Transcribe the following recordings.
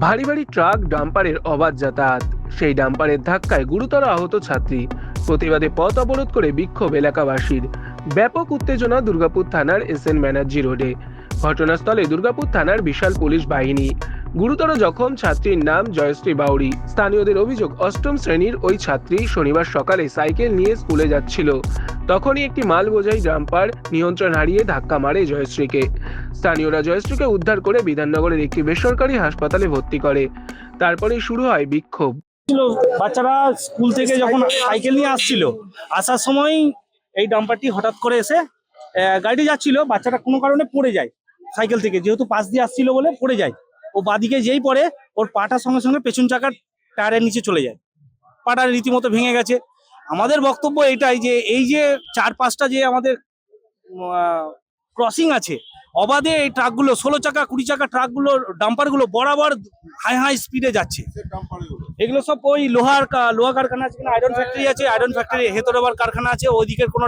ভারী ভারী ট্রাক ডাম্পারের অবাধ যাতায়াত। সেই ডাম্পারের ধাক্কায় গুরুতর আহত ছাত্রী প্রতিবাদে পথ অবরোধ করে বিক্ষোভ এলাকাবাসীর। ব্যাপক উত্তেজনা দুর্গাপুর থানার এস এন ব্যানার্জি রোডে। ঘটনাস্থলে দুর্গাপুর থানার বিশাল পুলিশ বাহিনী। গুরুতর জখম ছাত্রীর নাম জয়শ্রী বাউরি স্থানীয়দের অভিযোগ অষ্টম শ্রেণির ওই ছাত্রী শনিবার সকালে সাইকেল নিয়ে স্কুলে যাচ্ছিল। তখনই একটি মাল বোঝাই ডাম্পার নিয়ন্ত্রণ হারিয়ে ধাক্কা মারে জয়শ্রীকে। স্থানীয়রা জয়শ্রীকে উদ্ধার করে বিধাননগরের একটি বেসরকারি হাসপাতালে ভর্তি করে। তারপরেই শুরু হয় বিক্ষোভ। বাচ্চারা স্কুল থেকে যখন সাইকেল নিয়ে আসছিল, আসার সময় এই ডাম্পারটি হঠাৎ করে এসে গাড়ি যাচ্ছিল, বাচ্চাটা কোনো কারণে পড়ে যায় সাইকেল থেকে, যেহেতু পাশ দিয়ে আসছিল বলে পড়ে যায়। ও বাদিকে যেই পড়ে, ওর পাটার সঙ্গে সঙ্গে পেছন চাকার টায়ারের নিচে চলে যায়। পাটা রীতিমতো ভেঙে গেছে আমাদের বক্তব্য এটাই যে এই যে চার পাঁচটা যে আমাদের ক্রসিং আছে অবাধে এই ট্রাকগুলো ষোলো চাকা কুড়ি চাকা ট্রাকগুলো ডাম্পারগুলো বরাবর হাই হাই স্পিডে যাচ্ছে। এগুলো সব ওই লোহার লোহা কারখানা আছে আয়রন ফ্যাক্টরি আছে আয়রন ফ্যাক্টরি হেতরবার কারখানা আছে ওইদিকের কোনো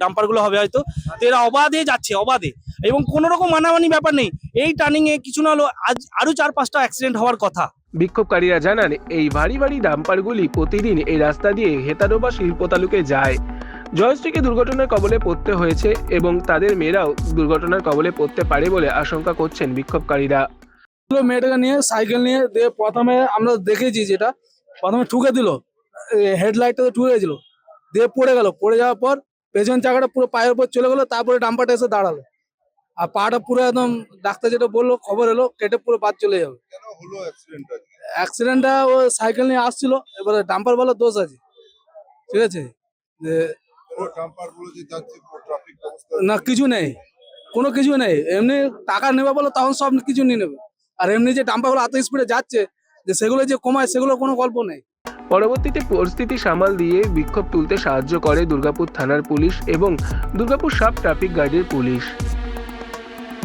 ডাম্পারগুলো হবে হয়তো। তো এরা অবাধে যাচ্ছে অবাধে। এবং কোনো রকম মানামানি ব্যাপার নেই। এই টার্নিং এ কিছু না হলো আজ আরও চার পাঁচটা অ্যাক্সিডেন্ট হওয়ার কথা। বিক্ষোভকারীরা জানান, এই ভারী ভারী ডাম্পারগুলি প্রতিদিন এই রাস্তা দিয়ে হেতারো বা শিল্প তালুকে যায়। জয়শ্রীকে দুর্ঘটনার কবলে পড়তে হয়েছে এবং তাদের মেয়েরাও দুর্ঘটনার কবলে পড়তে পারে বলে আশঙ্কা করছেন বিক্ষোভকারীরা। মেয়েটাকে নিয়ে, সাইকেল নিয়ে দিয়ে প্রথমে আমরা দেখেছি যেটা, প্রথমে ঠুকে দিল হেডলাইটটা ঠুকে গেছিল, দিয়ে পড়ে গেল। পড়ে যাওয়ার পর পেছন চাকাটা পুরো পায়ের উপর চলে গেলো, তারপরে ডাম্পারটা এসে দাঁড়াল। আর পাটা পুরো একদম ডাক্তার যেটা বলল খবর এলো কেটে পুরো বাদ চলে যাবে। কেন হলো অ্যাক্সিডেন্টটা ও সাইকেল নিয়ে আসছিল এবারে ডাম্পার বলার দোষ আছে। ঠিক আছে? যে না কিছু নেই। কোনো কিছু নেই। এমনি টাকা নেবে বলো তখন সব কিছু নিয়ে নেবে। আর এমনি যে ডাম্পারগুলো এত স্পিডে যাচ্ছে যে সেগুলো যে কমায় সেগুলো কোনো গল্প নেই। পরবর্তীতে পরিস্থিতি সামাল দিয়ে বিক্ষোভ তুলতে সাহায্য করে দুর্গাপুর থানার পুলিশ এবং দুর্গাপুর সাব ট্রাফিক গার্ডের পুলিশ।